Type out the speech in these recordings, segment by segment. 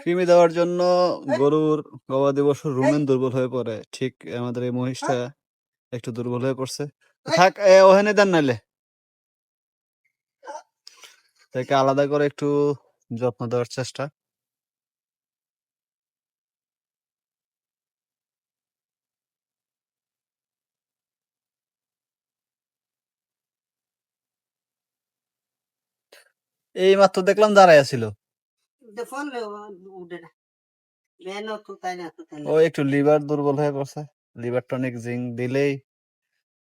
কৃমি দেওয়ার জন্য গরুর গবাদি পশুর রুমেন দুর্বল হয়ে পড়ে। ঠিক আমাদের এই মহিষটা একটু দুর্বল হয়ে পড়ছে। থাক এ, ওখানে দেন নাইলে। তাকে আলাদা করে একটু যত্ন দেওয়ার চেষ্টা। এই মাত্র দেখলাম দাঁড়ায় ছিল। ও একটু লিভার দুর্বল হয়ে পড়ছে। লিভার টনিক জিঙ্ক দিলেই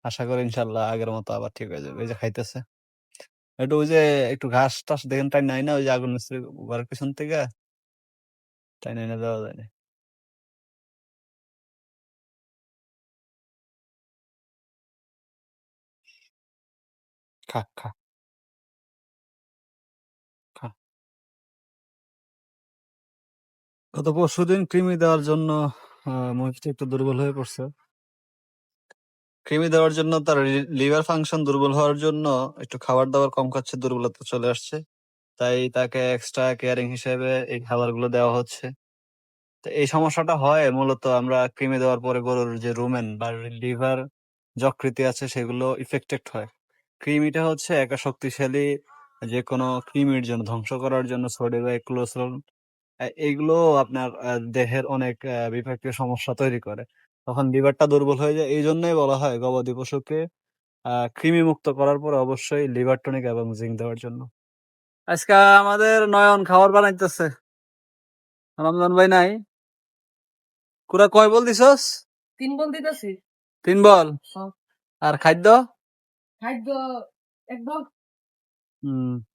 আশা করি ইনশাল্লাহ আগের মতো আবার ঠিক হয়ে যাবে। যে খাইতেছে। একটু ওই যে একটু ঘাস টাস দেখেন টাই নাই না? ওই যে আগুন মিস্ত্রি ঘরের পিছন থেকে? টাই নাই না দেওয়া যায় না। খা খা। গত পরশুদিন কৃমি দেওয়ার জন্য মহিষটা একটু দুর্বল হয়ে পড়ছে। কৃমি দেওয়ার জন্য তার লিভার ফাংশন দুর্বল হওয়ার জন্য একটু খাবার দাবার কম খাচ্ছে, দুর্বলতা চলে আসছে। তাই তাকে এক্সট্রা কেয়ারিং হিসেবে এই খাবারগুলো দেওয়া হচ্ছে। তো এই সমস্যাটা হয় মূলত আমরা কৃমি দেওয়ার পরে গরুর যে রুমেন বা লিভার যকৃতি আছে সেগুলো ইফেক্টেড হয়। কৃমিটা হচ্ছে একা শক্তিশালী যে কোনো কৃমির জন্য ধ্বংস করার জন্য সোডিয়াম বা এইগুলো আপনার আহ, দেহের অনেক আহ, বিপাকীয় সমস্যা তৈরি করে। তখন লিভারটা দুর্বল হয়ে যায়। এই জন্যই বলা হয় গবাদি পশুকে আহ কৃমি মুক্ত করার পরে অবশ্যই লিভার টনিক এবং জিঙ্ক দেওয়ার জন্য। আজকে আমাদের নয়ন খাবার বানাইতেছে। রমজান ভাই নাই? কুরা কয় বল দিছস? তিন বল দিতেছি। তিন বল? আর খাদ্য? খাদ্য এক বল। হুম।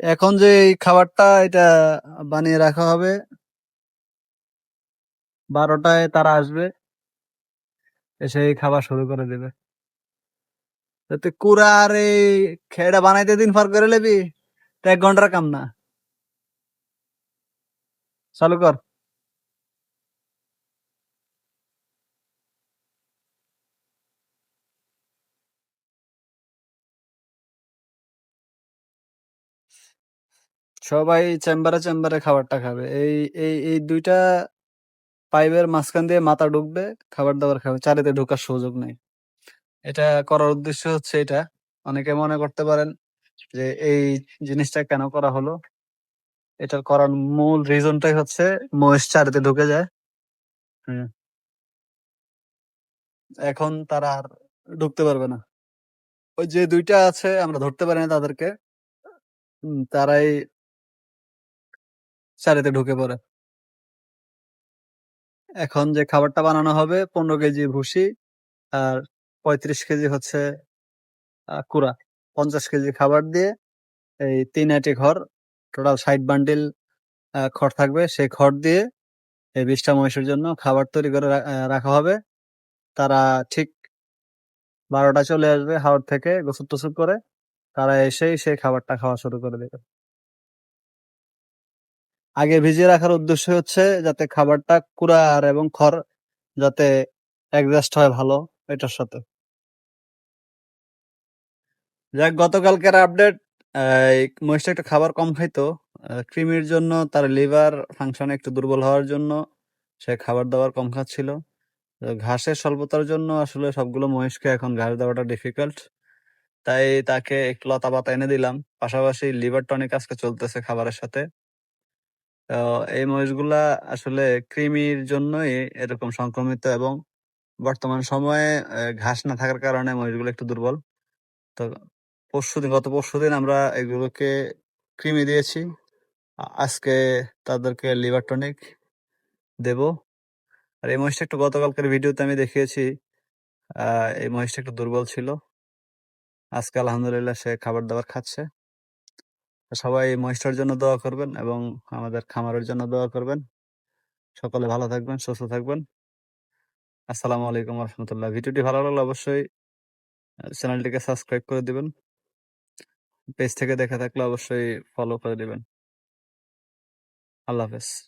এখন যে এই খাবারটা এটা বানিয়ে রাখা হবে, বারোটায় তারা আসবে, এসে এই খাবার শুরু করে দেবে। তুই কুড়া আর এই খেয়েটা বানাইতে দিন ফার করে নেবি এক ঘণ্টার কাম না। চালু কর। সবাই চেম্বারে চেম্বারে খাবারটা খাবে। এই এই এই দুইটা পাইপের মাঝখান দিয়ে মাথা ঢুকবে, খাবার দাবার খাবে, চারিতে ঢোকার সুযোগ নেই। এটা করার উদ্দেশ্য হচ্ছে এটা। অনেকে মনে করতে পারেন যে এই জিনিসটা কেন করা হলো? এটা করার মূল রিজনটাই হচ্ছে মহিষ চারিতে ঢুকে যায়। হুম। এখন তারা আর ঢুকতে পারবে না। ওই যে দুইটা আছে, আমরা ধরতে পারি না তাদেরকে। তারাই চারিতে ঢুকে পড়ে। এখন যে খাবারটা বানানো হবে, পনেরো কেজি ভুসি আর পঁয়ত্রিশ কেজি হচ্ছে কুড়া। পঞ্চাশ কেজি খাবার দিয়ে এই তিন আটি ঘর, টোটাল ষাট বান্ডিল খড় থাকবে। সেই খড় দিয়ে এই বিশটা মহিষের জন্য খাবার তৈরি করে রাখা হবে। তারা ঠিক বারোটা চলে আসবে হাওড় থেকে গোসল টোসল করে। তারা এসেই সেই খাবারটা খাওয়া শুরু করে দেবে। আগে ভিজিয়ে রাখার উদ্দেশ্য হচ্ছে যাতে খাবারটা কুড়া আর এবং খড় যাতে অ্যাডজাস্ট হয় ভালো এটার সাথে। যাক, গতকালকের আপডেট মহিষটা একটা খাবার কম খাইতো। কৃমির জন্য, তার লিভার ফাংশন একটু দুর্বল হওয়ার জন্য সে খাবার দাবার কম খাচ্ছিল। ঘাসের স্বল্পতার জন্য আসলে সবগুলো মহিষকে এখন ঘাস দেওয়াটা ডিফিকাল্ট তাই তাকে একটু লতা পাতা এনে দিলাম। পাশাপাশি লিভার টনিক আজকে চলতেছে খাবারের সাথে। এই মহিষগুলা আসলে কৃমির জন্যই এরকম সংক্রমিত এবং বর্তমান সময়ে ঘাস না থাকার কারণে মহিষগুলো একটু দুর্বল। তো পরশুদিন, গত পরশুদিন আমরা এগুলোকে কৃমি দিয়েছি। আজকে তাদেরকে লিভার টনিক দেব। আর এই মহিষটা একটু গতকালকের ভিডিওতে আমি দেখিয়েছি। এই মহিষটা একটু দুর্বল ছিল। আজকে আলহামদুলিল্লাহ সে খাবার দাবার খাচ্ছে। সবাই মহিষ্টার জন্য দোয়া করবেন এবং আমাদের খামারের জন্য দোয়া করবেন। সকলে ভালো থাকবেন, সুস্থ থাকবেন। আসসালামু আলাইকুম রহমতুল্লাহ। ভিডিওটি ভালো লাগলে অবশ্যই চ্যানেলটিকে সাবস্ক্রাইব করে দিবেন। পেজ থেকে দেখা থাকলে অবশ্যই ফলো করে দিবেন। আল্লাহ হাফেজ।